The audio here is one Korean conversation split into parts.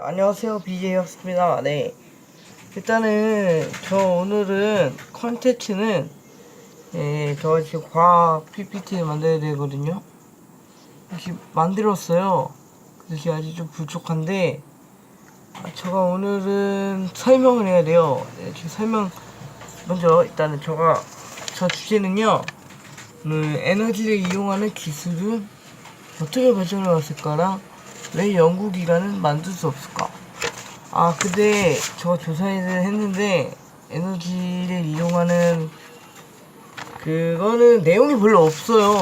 안녕하세요. BJ였습니다. 네. 일단은 저 오늘은 컨텐츠는 예, 저 지금 과학 PPT를 만들어야 되거든요. 이렇게 만들었어요. 그래서 아직 좀 부족한데 아, 제가 오늘은 설명을 해야 돼요. 네, 지금 설명 먼저 일단은 제가 저 주제는요. 음, 에너지를 이용하는 기술은 어떻게 발전해 왔을까랑 왜 연구기관은 만들 수 없을까? 아, 근데 저 조사를 했는데 에너지를 이용하는 그거는 내용이 별로 없어요.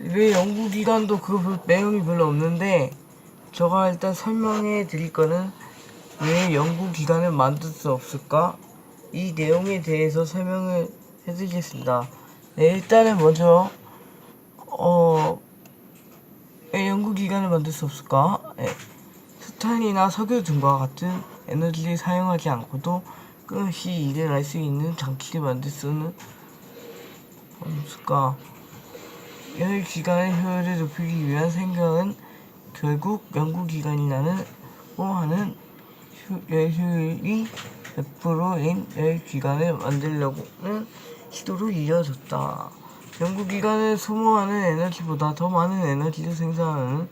왜 연구기관도 그 별- 내용이 별로 없는데 제가 일단 설명해 드릴 거는 왜 연구기관을 만들 수 없을까? 이 내용에 대해서 설명을 해드리겠습니다. 네, 일단은 먼저 어, 기관을 만들 수 없을까? 예. 스탄이나 석유 등과 같은 에너지를 사용하지 않고도 끊임없이 일을 할 수 있는 장치를 만들 수는 없을까? 연구기관의 효율을 높이기 위한 생각은 결국 연구기관이라는 하는 효- 효율이 100%인 연구기관을 만들려고는 시도로 이어졌다. 연구기관은 소모하는 에너지보다 더 많은 에너지를 생산하는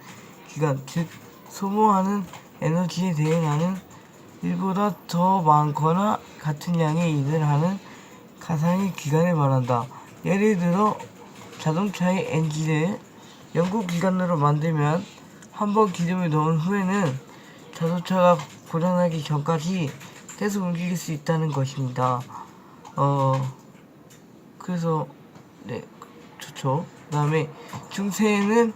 기관, 즉 소모하는 에너지에 대응하는 일보다 더 많거나 같은 양의 일을 하는 가상의 기관을 말한다. 예를 들어 자동차의 엔진을 연구기관으로 만들면 한 번 기름을 넣은 후에는 자동차가 고장나기 전까지 계속 움직일 수 있다는 것입니다. 어, 그래서 네 좋죠. 그다음에 중세에는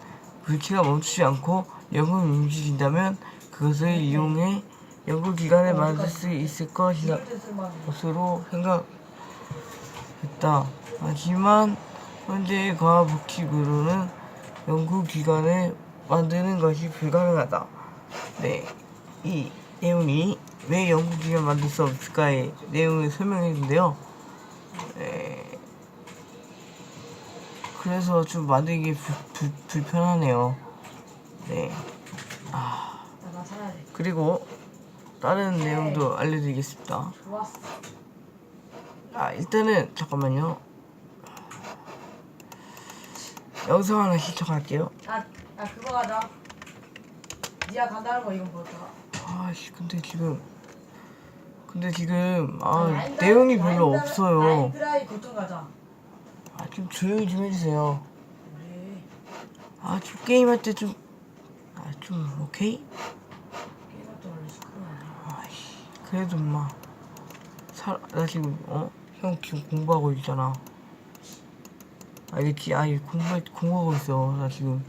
물체가 멈추지 않고 영을 움직인다면 그것을 이용해 연구기관을 만들 수 있을 것이라 것으로 생각했다. 하지만 현재의 과학복식으로는 연구기관을 만드는 것이 불가능하다. 네, 이 내용이 왜 연구기관 만들 수 없을까의 내용을 설명했는데요. 그래서 좀 만들기 불, 불, 불편하네요. 네. 아. 그리고 다른 내용도 알려드리겠습니다. 아, 일단은 잠깐만요. 영상 하나 시청할게요. 아, 아 그거 가자. 니가 간다는 거 이건 뭐다? 아씨, 근데 지금 근데 지금 아 내용이 별로 없어요. 라이드라이 고통 가자. 아, 좀 조용히 좀 해주세요. 그래. 아, 좀 게임할 때 좀 아, 좀 오케이? 이것도 원래 시끄러워. 아이씨, 그래도 엄마. 사, 나 지금, 어? 형 지금 공부하고 있잖아. 알겠지? 아, 이거 공부, 공부하고 있어. 나 지금.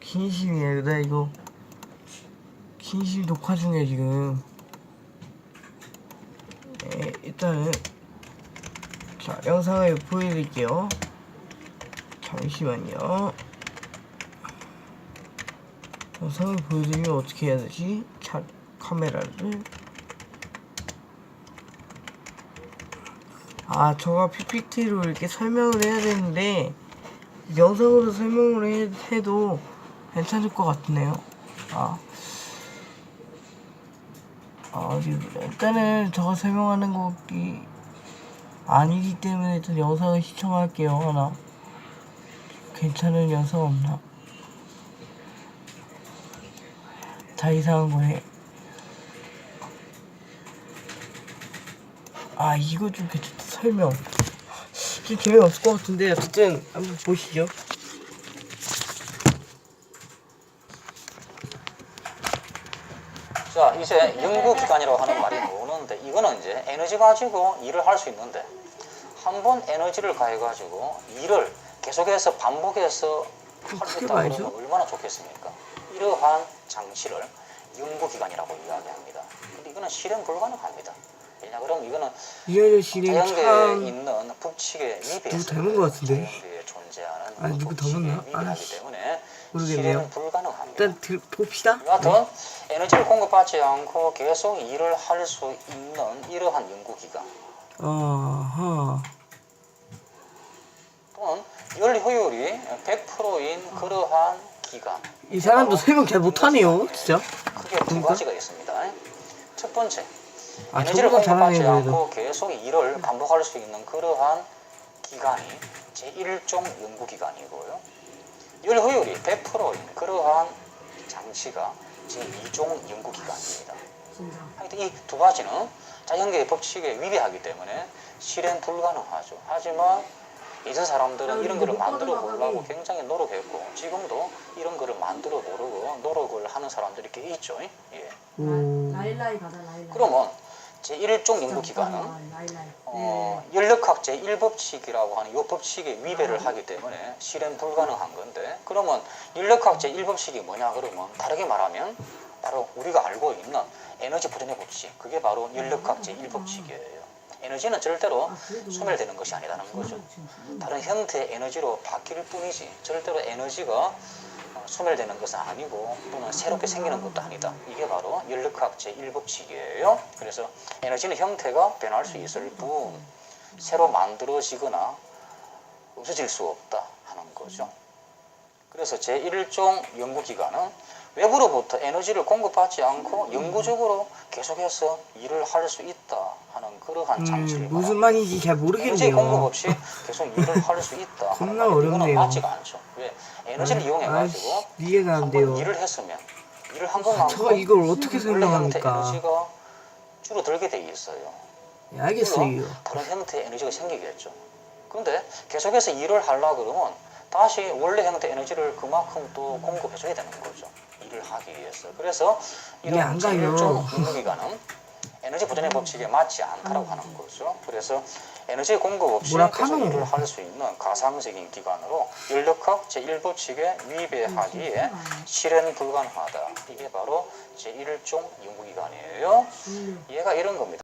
긴심이야. 나 이거. 긴심 녹화 중에 지금. 네, 일단은. 자, 영상을 보여드릴게요. 잠시만요. 영상을 보여드리면 어떻게 해야 되지? 자, 카메라를. 아, 저가 PPT로 이렇게 설명을 해야 되는데, 영상으로 설명을 해, 해도 괜찮을 것 같네요. 아. 아, 일단은 저가 설명하는 것이 아니기 때문에 일단 영상을 시청할게요, 하나. 괜찮은 영상 없나? 다 이상한 거 해. 아 이거 좀 괜찮다 설명 좀 재미없을 것 같은데 어쨌든 한번 보시죠 자, 이제 연구기관이라고 하는 말이 나오는데 이거는 이제 에너지 가지고 일을 할 수 있는데 한 번 에너지를 가해가지고 일을 계속해서 반복해서 있다고 봐야죠. 그러면 얼마나 좋겠습니까? 이러한 장치를 연구기관이라고 이야기합니다. 근데 이거는 실현 불가능합니다. 왜냐 그러면 이거는 자연계에 참 있는 같은데? 자연계에 존재하는 아니, 누구? 위배하기 아이씨, 때문에 모르겠네요. 실현은 불가능합니다. 일단 들, 봅시다 여하튼 에너지를 공급받지 않고 계속 일을 할 수 있는 이러한 연구기관 아하 또는 열 효율이 100%인 그러한 기간. 이 사람도 설명 잘 못하네요, 진짜. 크게 두 그러니까? 가지가 있습니다. 첫 번째, 아, 에너지를 저보다 잘하네, 그래도. 않고 계속 일을 반복할 수 있는 그러한 기간이 제1종 연구기간이고요. 열 효율이 100%인 그러한 장치가 제2종 연구기간입니다. 진짜. 하여튼 이두 가지는 자연계의 법칙에 위배하기 때문에 실행 불가능하죠. 하지만 예전 사람들은 이런 거를 만들어 보려고 굉장히 노력했고 지금도 이런 거를 만들어 보려고 노력을 하는 사람들이 꽤 있죠. 예. 오. 라일라이 가자 라일라이. 그러면 제1종 진짜 연구기간은 웃기다, 라일라이. 어, 네. 연력학 제1법칙이라고 하는 이 법칙에 위배를 하기 때문에 실행 불가능한 건데 그러면 연력학 제1법칙이 뭐냐 그러면 다르게 말하면 바로 우리가 알고 있는 에너지 보존의 법칙 그게 바로 연력학 제1법칙이에요. 에너지는 절대로 아, 그래도 소멸되는 것이 아니라는 거죠. 다른 형태의 에너지로 바뀔 뿐이지 절대로 에너지가 어, 소멸되는 것은 아니고 또는 새롭게 생기는 것도 아니다. 이게 바로 연력학 제1법칙이에요. 그래서 에너지는 형태가 변할 수 있을 뿐 새로 만들어지거나 없어질 수 없다 하는 거죠. 그래서 제1종 연구기관은 외부로부터 에너지를 공급받지 않고 영구적으로 계속해서 일을 할 수 있다 하는 그러한 장치를 음, 무슨. 말인지 잘 에너지 공급 모르겠네요. 없이 계속 일을 할 수 있다. 겁나 어렵네요. 맞지가 않죠. 왜? 에너지를 이용해가지고 이해가 안 한번 돼요. 일을 했으면 일을 한 아, 것만큼 저 이걸 어떻게 원래 형태 설명합니까? 에너지가 줄어들게 돼 있어요. 예, 알겠어요. 물론 다른 형태의 에너지가 생기겠죠. 그런데 계속해서 일을 하려 그러면 다시 원래 형태 에너지를 그만큼 또 공급해줘야 되는 거죠. 일을 하기 위해서. 그래서 이해 안 이런 가요. 종 근무기간은 에너지 보존의 법칙에 맞지 않다라고 하는 거죠. 그래서 에너지 공급 없이 계속 카노? 일을 할 수 있는 가상적인 기관으로 연력학 제1법칙에 위배하기에 실현 불가능하다. 이게 바로 제1종 연구기관이에요. 중요. 얘가 이런 겁니다.